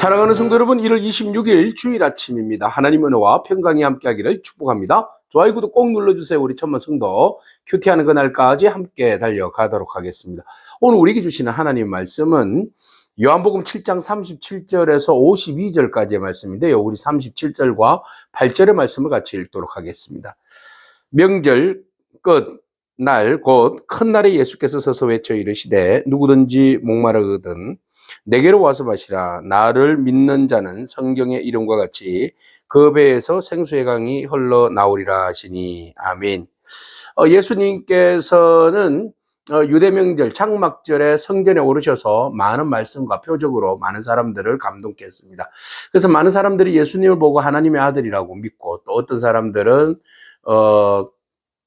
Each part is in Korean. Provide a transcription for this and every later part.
사랑하는 성도 여러분, 1월 26일 주일 아침입니다. 하나님 은혜와 평강이 함께하기를 축복합니다. 좋아요, 구독 꼭 눌러주세요. 우리 천만 성도 큐티하는 그날까지 함께 달려가도록 하겠습니다. 오늘 우리에게 주시는 하나님 말씀은 요한복음 7장 37절에서 52절까지의 말씀인데요. 우리 37절과 8절의 말씀을 같이 읽도록 하겠습니다. 명절 끝 날 곧 큰 날에 예수께서 서서 외쳐 이르시되 누구든지 목마르거든 내게로 와서 마시라 나를 믿는 자는 성경의 이름과 같이 그 배에서 생수의 강이 흘러 나오리라 하시니 아멘. 어, 예수님께서는 어, 유대 명절 장막절에 성전에 오르셔서 많은 말씀과 표적으로 많은 사람들을 감동케 했습니다. 그래서 많은 사람들이 예수님을 보고 하나님의 아들이라고 믿고 또 어떤 사람들은 어,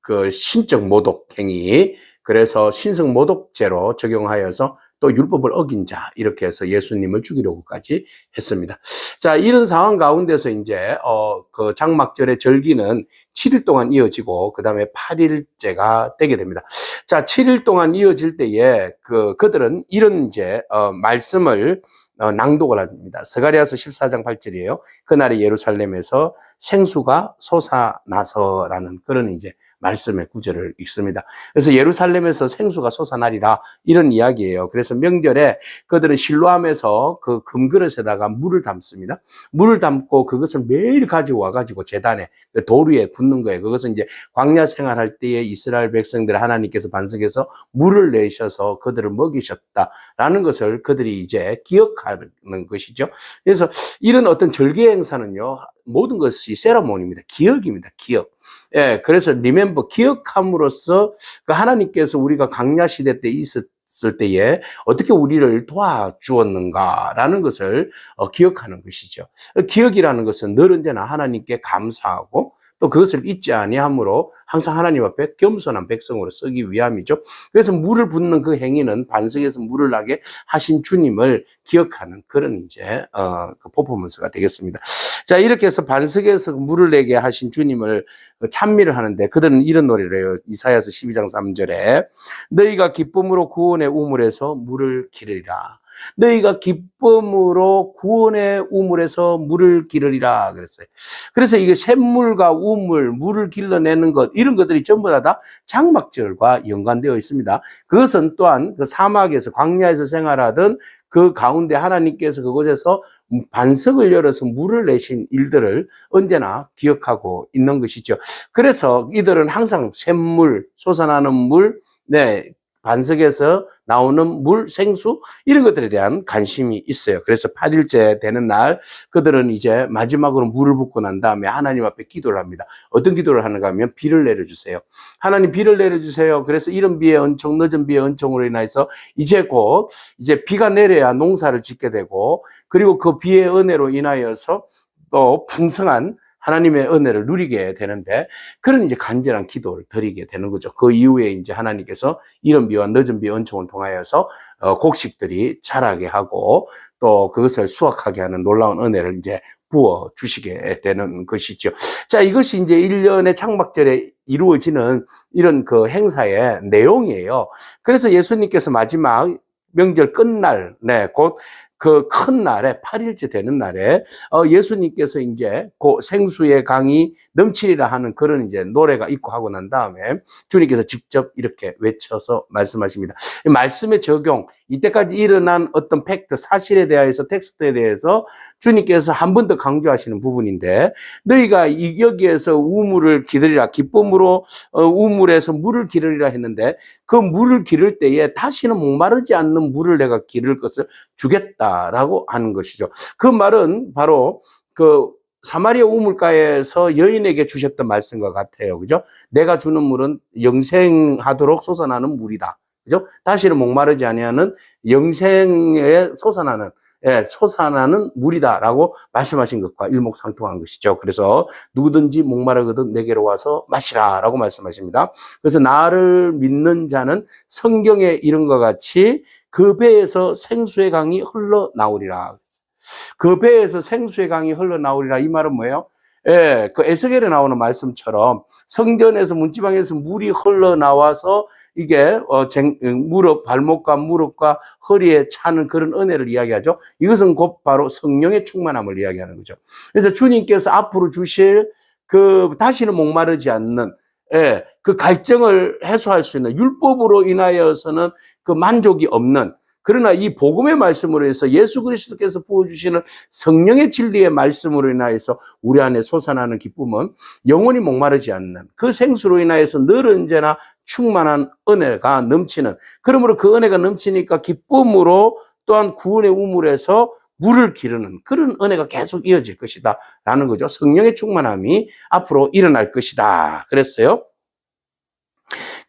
그 신적 모독 행위 그래서 신성 모독죄로 적용하여서 또 율법을 어긴 자 이렇게 해서 예수님을 죽이려고까지 했습니다. 자 이런 상황 가운데서 이제 어 그 장막절의 절기는 7일 동안 이어지고 그 다음에 8일째가 되게 됩니다. 자 7일 동안 이어질 때에 그 그들은 이런 이제 어 말씀을 어, 낭독을 합니다. 스가리아서 14장 8절이에요. 그날에 예루살렘에서 생수가 솟아나서라는 그런 이제 말씀의 구절을 읽습니다. 그래서 예루살렘에서 생수가 솟아나리라 이런 이야기예요. 그래서 명절에 그들은 실로암에서 그 금그릇에다가 물을 담습니다. 물을 담고 그것을 매일 가지고 와가지고 재단에 그돌 위에 붓는 거예요. 그것은 이제 광야 생활할 때에 이스라엘 백성들 하나님께서 반석에서 물을 내셔서 그들을 먹이셨다라는 것을 그들이 이제 기억하는 것이죠. 그래서 이런 어떤 절개 행사는요 모든 것이 세라몬입니다. 기억입니다. 기억. 예, 그래서 리멤버 기억함으로써 그 하나님께서 우리가 강야 시대 때 있었을 때에 어떻게 우리를 도와주었는가라는 것을 어, 기억하는 것이죠. 기억이라는 것은 늘 언제나 하나님께 감사하고 또 그것을 잊지 아니함으로 항상 하나님 앞에 겸손한 백성으로 서기 위함이죠. 그래서 물을 붓는 그 행위는 반석에서 물을 나게 하신 주님을 기억하는 그런 이제 어, 그 퍼포먼스가 되겠습니다. 자 이렇게 해서 반석에서 물을 내게 하신 주님을 찬미를 하는데 그들은 이런 노래를 해요. 이사야서 12장 3절에 너희가 기쁨으로 구원의 우물에서 물을 기르리라. 너희가 기쁨으로 구원의 우물에서 물을 기르리라 그랬어요. 그래서 이게 샘물과 우물, 물을 길러내는 것 이런 것들이 전부 다, 다 장막절과 연관되어 있습니다. 그것은 또한 그 사막에서 광야에서 생활하던 그 가운데 하나님께서 그곳에서 반석을 열어서 물을 내신 일들을 언제나 기억하고 있는 것이죠. 그래서 이들은 항상 샘물, 솟아나는 물, 네, 반석에서 나오는 물, 생수 이런 것들에 대한 관심이 있어요. 그래서 8일째 되는 날 그들은 이제 마지막으로 물을 붓고 난 다음에 하나님 앞에 기도를 합니다. 어떤 기도를 하는가 하면 비를 내려주세요. 하나님 비를 내려주세요. 그래서 이런 비의 은총, 늦은 비의 은총으로 인해서 이제 곧 이제 비가 내려야 농사를 짓게 되고 그리고 그 비의 은혜로 인하여서 또 풍성한 하나님의 은혜를 누리게 되는데 그런 이제 간절한 기도를 드리게 되는 거죠. 그 이후에 이제 하나님께서 이른 비와 늦은 비 은총을 통하여서 어, 곡식들이 자라게 하고 또 그것을 수확하게 하는 놀라운 은혜를 이제 부어 주시게 되는 것이죠. 자, 이것이 이제 1년의 창막절에 이루어지는 이런 그 행사의 내용이에요. 그래서 예수님께서 마지막 명절 끝날, 네, 곧 그 큰 날에 8일째 되는 날에 어, 예수님께서 이제 그 생수의 강이 넘치리라 하는 그런 이제 노래가 있고 하고 난 다음에 주님께서 직접 이렇게 외쳐서 말씀하십니다. 말씀의 적용 이때까지 일어난 어떤 팩트 사실에 대해서 텍스트에 대해서 주님께서 한 번 더 강조하시는 부분인데 너희가 여기에서 우물을 기르리라 기쁨으로 어, 우물에서 물을 기르리라 했는데 그 물을 기를 때에 다시는 목마르지 않는 물을 내가 기를 것을 주겠다 라고 하는 것이죠. 그 말은 바로 그 사마리아 우물가에서 여인에게 주셨던 말씀과 같아요. 그죠? 내가 주는 물은 영생하도록 솟아나는 물이다. 그죠? 다시는 목마르지 아니하는 영생에 솟아나는 예, 솟아나는 물이다라고 말씀하신 것과 일목상통한 것이죠. 그래서 누구든지 목마르거든 내게로 와서 마시라라고 말씀하십니다. 그래서 나를 믿는 자는 성경에 이런 것 같이 그 배에서 생수의 강이 흘러나오리라. 그 배에서 생수의 강이 흘러나오리라 이 말은 뭐예요? 예, 그 에스겔에 나오는 말씀처럼 성전에서 문지방에서 물이 흘러나와서 이게 어, 쟁, 무릎, 발목과 무릎과 허리에 차는 그런 은혜를 이야기하죠. 이것은 곧 바로 성령의 충만함을 이야기하는 거죠. 그래서 주님께서 앞으로 주실 그 다시는 목마르지 않는 예, 그 갈증을 해소할 수 있는 율법으로 인하여서는 그 만족이 없는 그러나 이 복음의 말씀으로 해서 예수 그리스도께서 부어주시는 성령의 진리의 말씀으로 인하여서 우리 안에 솟아나는 기쁨은 영원히 목마르지 않는 그 생수로 인하여서 늘 언제나 충만한 은혜가 넘치는 그러므로 그 은혜가 넘치니까 기쁨으로 또한 구원의 우물에서 물을 기르는 그런 은혜가 계속 이어질 것이다 라는 거죠. 성령의 충만함이 앞으로 일어날 것이다. 그랬어요.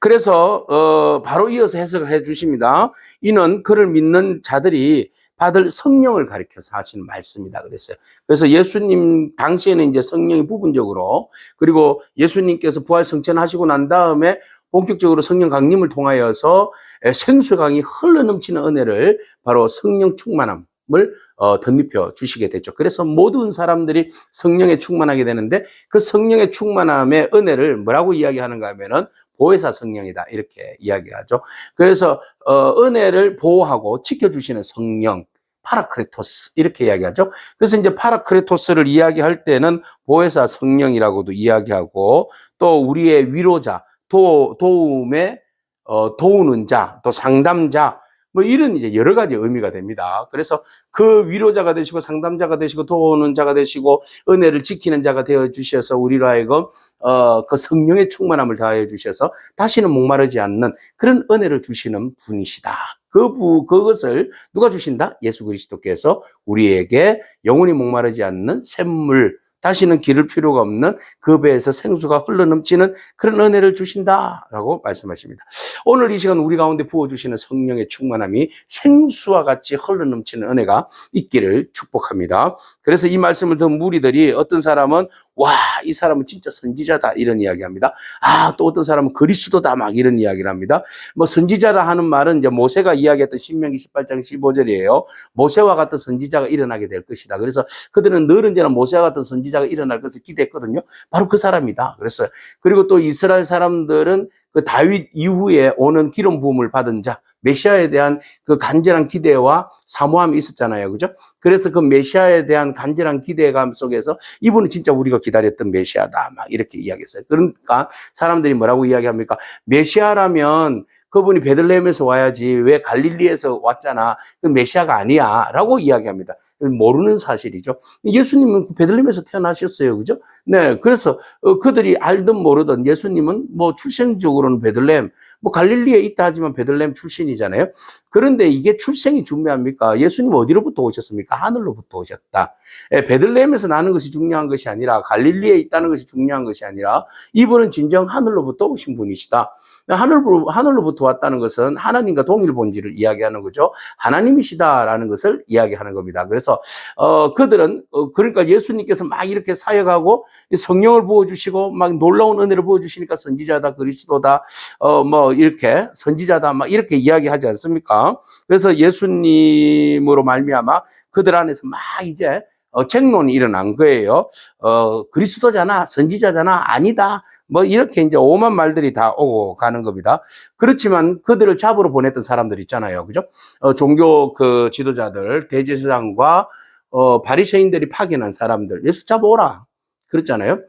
그래서 어, 바로 이어서 해석해 주십니다. 이는 그를 믿는 자들이 받을 성령을 가리켜서 하시는 말씀이다 그랬어요. 그래서 예수님 당시에는 이제 성령이 부분적으로 그리고 예수님께서 부활 성천하시고 난 다음에 본격적으로 성령 강림을 통하여서 생수 강이 흘러 넘치는 은혜를 바로 성령 충만함을 어, 덧입혀 주시게 됐죠. 그래서 모든 사람들이 성령에 충만하게 되는데 그 성령의 충만함의 은혜를 뭐라고 이야기하는가 하면은 보혜사 성령이다 이렇게 이야기하죠. 그래서 어, 은혜를 보호하고 지켜주시는 성령 파라크레토스 이렇게 이야기하죠. 그래서 이제 파라크레토스를 이야기할 때는 보혜사 성령이라고도 이야기하고 또 우리의 위로자 도, 도움에 어, 도우는 자, 또 상담자, 뭐 이런 이제 여러 가지 의미가 됩니다. 그래서 그 위로자가 되시고 상담자가 되시고 도우는 자가 되시고 은혜를 지키는 자가 되어 주셔서 우리로 하여금 어, 그 성령의 충만함을 다해 주셔서 다시는 목마르지 않는 그런 은혜를 주시는 분이시다. 그 부, 그것을 누가 주신다? 예수 그리스도께서 우리에게 영원히 목마르지 않는 샘물, 다시는 기를 필요가 없는 그 배에서 생수가 흘러 넘치는 그런 은혜를 주신다라고 말씀하십니다. 오늘 이 시간 우리 가운데 부어주시는 성령의 충만함이 생수와 같이 흘러 넘치는 은혜가 있기를 축복합니다. 그래서 이 말씀을 듣은 무리들이 어떤 사람은 와, 이 사람은 진짜 선지자다 이런 이야기 합니다. 아, 또 어떤 사람은 그리스도다 막 이런 이야기를 합니다. 뭐 선지자라 하는 말은 이제 모세가 이야기했던 신명기 18장 15절이에요. 모세와 같은 선지자가 일어나게 될 것이다. 그래서 그들은 늘 언제나 모세와 같은 선지자가 일어날 것을 기대했거든요. 바로 그 사람이다. 그랬어요. 그리고 또 이스라엘 사람들은 그 다윗 이후에 오는 기름 부음을 받은 자, 메시아에 대한 그 간절한 기대와 사모함이 있었잖아요. 그죠? 그래서 그 메시아에 대한 간절한 기대감 속에서 이분은 진짜 우리가 기다렸던 메시아다. 막 이렇게 이야기했어요. 그러니까 사람들이 뭐라고 이야기합니까? 메시아라면 그분이 베들레헴에서 와야지 왜 갈릴리에서 왔잖아. 그 메시아가 아니야. 라고 이야기합니다. 모르는 사실이죠. 예수님은 베들레헴에서 태어나셨어요. 그죠? 네. 그래서 어, 그들이 알든 모르든 예수님은 뭐 출생적으로는 베들레헴, 뭐 갈릴리에 있다 하지만 베들레헴 출신이잖아요. 그런데 이게 출생이 중요합니까? 예수님 어디로부터 오셨습니까? 하늘로부터 오셨다. 예, 베들레헴에서 나는 것이 중요한 것이 아니라 갈릴리에 있다는 것이 중요한 것이 아니라 이분은 진정 하늘로부터 오신 분이시다. 하늘, 하늘로부터 왔다는 것은 하나님과 동일 본질을 이야기하는 거죠. 하나님이시다라는 것을 이야기하는 겁니다. 그래서, 어, 그들은, 어, 그러니까 예수님께서 막 이렇게 사역하고 성령을 부어 주시고 막 놀라운 은혜를 부어 주시니까 선지자다, 그리스도다, 어, 뭐, 이렇게 선지자다, 막 이렇게 이야기하지 않습니까? 그래서 예수님으로 말미암아 그들 안에서 막 이제 어, 책론이 일어난 거예요. 어, 그리스도잖아, 선지자잖아, 아니다. 뭐 이렇게 이제 오만 말들이 다 오고 가는 겁니다. 그렇지만 그들을 잡으러 보냈던 사람들 있잖아요. 그죠? 어, 종교 그 지도자들, 대제사장과 어, 바리새인들이 파견한 사람들, 예수 잡아오라. 그랬잖아요.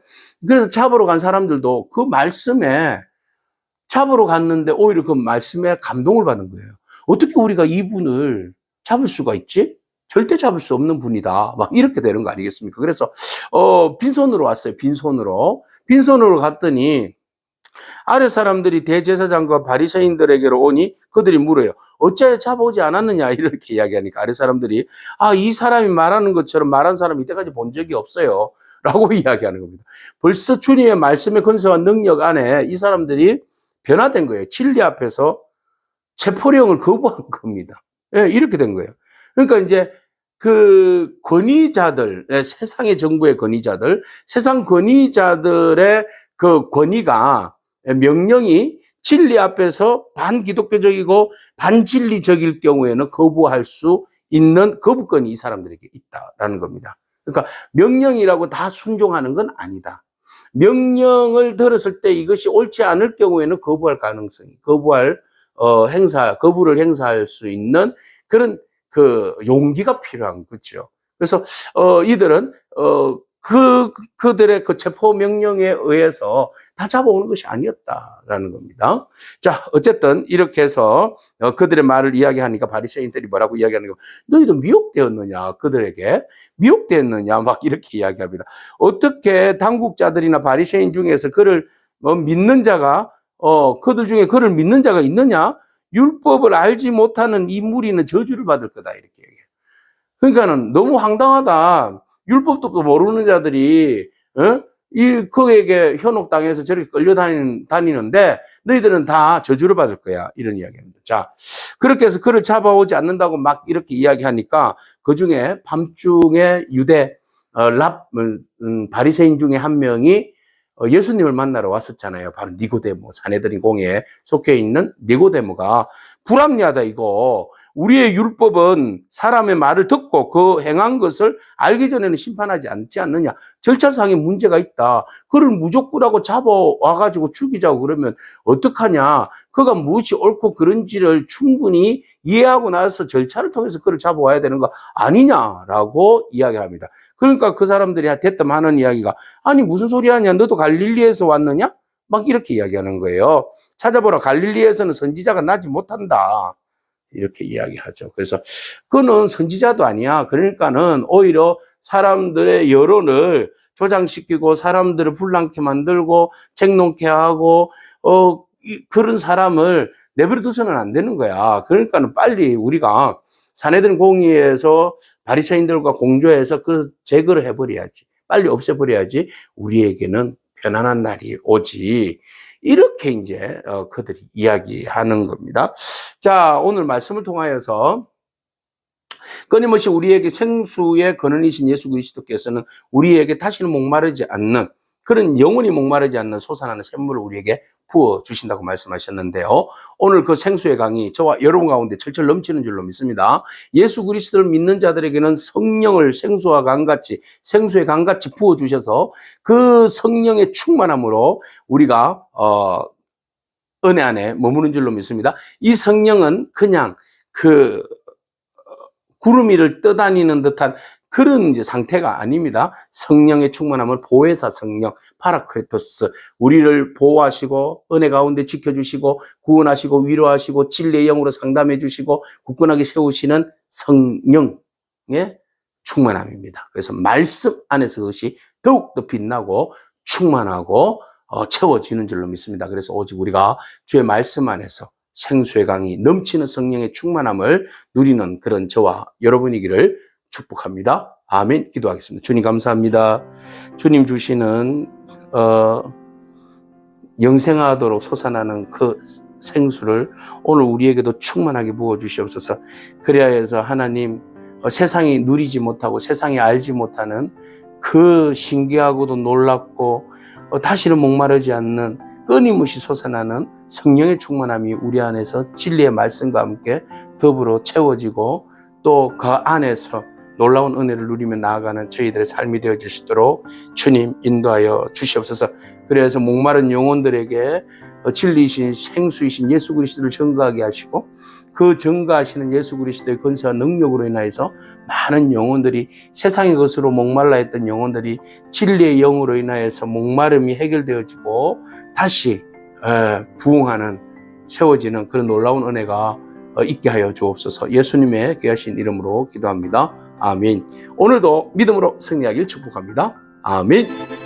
그래서 잡으러 간 사람들도 그 말씀에 잡으러 갔는데 오히려 그 말씀에 감동을 받은 거예요. 어떻게 우리가 이분을 잡을 수가 있지? 절대 잡을 수 없는 분이다. 막 이렇게 되는 거 아니겠습니까? 그래서 어 빈손으로 왔어요. 빈손으로. 빈손으로 갔더니 아래 사람들이 대제사장과 바리새인들에게로 오니 그들이 물어요. 어째 잡아오지 않았느냐 이렇게 이야기하니까 아래 사람들이 아 이 사람이 말하는 것처럼 말한 사람 이때까지 본 적이 없어요. 라고 이야기하는 겁니다. 벌써 주님의 말씀의 건세와 능력 안에 이 사람들이 변화된 거예요. 진리 앞에서 체포령을 거부한 겁니다. 예, 이렇게 된 거예요. 그러니까 이제 그 권위자들, 예, 세상의 정부의 권위자들, 세상 권위자들의 그 권위가 명령이 진리 앞에서 반기독교적이고 반진리적일 경우에는 거부할 수 있는 거부권이 이 사람들에게 있다라는 겁니다. 그러니까 명령이라고 다 순종하는 건 아니다. 명령을 들었을 때 이것이 옳지 않을 경우에는 거부할 가능성이, 거부할, 어, 행사, 거부를 행사할 수 있는 그런 그 용기가 필요한 거죠. 그래서, 어, 이들은, 어, 그, 그들의 그 체포 명령에 의해서 다 잡아오는 것이 아니었다라는 겁니다. 자, 어쨌든 이렇게 해서 어, 그들의 말을 이야기하니까 바리새인들이 뭐라고 이야기하는 거 너희도 미혹되었느냐 그들에게 미혹되었느냐 막 이렇게 이야기합니다. 어떻게 당국자들이나 바리새인 중에서 그를 어, 믿는 자가 어 그들 중에 그를 믿는 자가 있느냐 율법을 알지 못하는 이 무리는 저주를 받을 거다 이렇게 얘기해요. 그러니까는 너무 황당하다. 율법도 모르는 자들이 어? 이 그에게 현혹당해서 저렇게 끌려다니는 다니는데 너희들은 다 저주를 받을 거야 이런 이야기입니다. 자 그렇게 해서 그를 잡아오지 않는다고 막 이렇게 이야기하니까 그 중에 밤중에 유대 어, 랍 음, 음, 바리새인 중에 한 명이 어, 예수님을 만나러 왔었잖아요. 바로 니고데모 사내들인 공회에 속해 있는 니고데모가 불합리하다 이거. 우리의 율법은 사람의 말을 듣고 그 행한 것을 알기 전에는 심판하지 않지 않느냐. 절차상의 문제가 있다. 그를 무족부라고 잡아와가지고 죽이자고 그러면 어떡하냐. 그가 무엇이 옳고 그런지를 충분히 이해하고 나서 절차를 통해서 그를 잡아와야 되는 거 아니냐라고 이야기합니다. 그러니까 그 사람들이 대뜸 하는 이야기가 아니 무슨 소리 하냐. 너도 갈릴리에서 왔느냐? 막 이렇게 이야기하는 거예요. 찾아보라. 갈릴리에서는 선지자가 나지 못한다. 이렇게 이야기하죠. 그래서 그는 선지자도 아니야. 그러니까는 오히려 사람들의 여론을 조장시키고 사람들을 불난케 만들고 책농케 하고 어 이- 그런 사람을 내버려 두서는 안 되는 거야. 그러니까는 빨리 우리가 사내들 공의에서 바리새인들과 공조해서 그 제거를 해버려야지. 빨리 없애버려야지. 우리에게는 편안한 날이 오지. 이렇게 이제 어, 그들이 이야기하는 겁니다. 자, 오늘 말씀을 통하여서 끊임없이 우리에게 생수의 근원이신 예수 그리스도께서는 우리에게 다시는 목마르지 않는 그런 영원히 목마르지 않는 솟아나는 샘물을 우리에게 부어 주신다고 말씀하셨는데요. 오늘 그 생수의 강이 저와 여러분 가운데 철철 넘치는 줄로 믿습니다. 예수 그리스도를 믿는 자들에게는 성령을 생수와 강같이 생수의 강같이 부어 주셔서 그 성령의 충만함으로 우리가 어 은혜 안에 머무는 줄로 믿습니다. 이 성령은 그냥 그 어, 구름 위를 떠다니는 듯한 그런 이제 상태가 아닙니다. 성령의 충만함을 보혜사 성령, 파라크레토스, 우리를 보호하시고 은혜 가운데 지켜주시고 구원하시고 위로하시고 진리의 영으로 상담해 주시고 굳건하게 세우시는 성령의 충만함입니다. 그래서 말씀 안에서 그것이 더욱더 빛나고 충만하고 어, 채워지는 줄로 믿습니다. 그래서 오직 우리가 주의 말씀 안에서 생수의 강이 넘치는 성령의 충만함을 누리는 그런 저와 여러분이기를 축복합니다. 아멘. 기도하겠습니다. 주님 감사합니다. 주님 주시는 어, 영생하도록 솟아나는 그 생수를 오늘 우리에게도 충만하게 부어 주시옵소서. 그래야 해서 하나님 어, 세상이 누리지 못하고 세상이 알지 못하는 그 신기하고도 놀랍고 어, 다시는 목마르지 않는 끊임없이 솟아나는 성령의 충만함이 우리 안에서 진리의 말씀과 함께 더불어 채워지고 또 그 안에서 놀라운 은혜를 누리며 나아가는 저희들의 삶이 되어 주시도록 주님 인도하여 주시옵소서. 그래서 목마른 영혼들에게 어, 진리이신 생수이신 예수 그리스도를 증거하게 하시고 그 증거하시는 예수 그리스도의 권세와 능력으로 인하여서 많은 영혼들이 세상의 것으로 목말라 했던 영혼들이 진리의 영으로 인하여서 목마름이 해결되어지고 다시 에, 부흥하는 세워지는 그런 놀라운 은혜가 어, 있게 하여 주옵소서 예수님의 귀하신 이름으로 기도합니다. 아멘. 오늘도 믿음으로 승리하길 축복합니다. 아멘.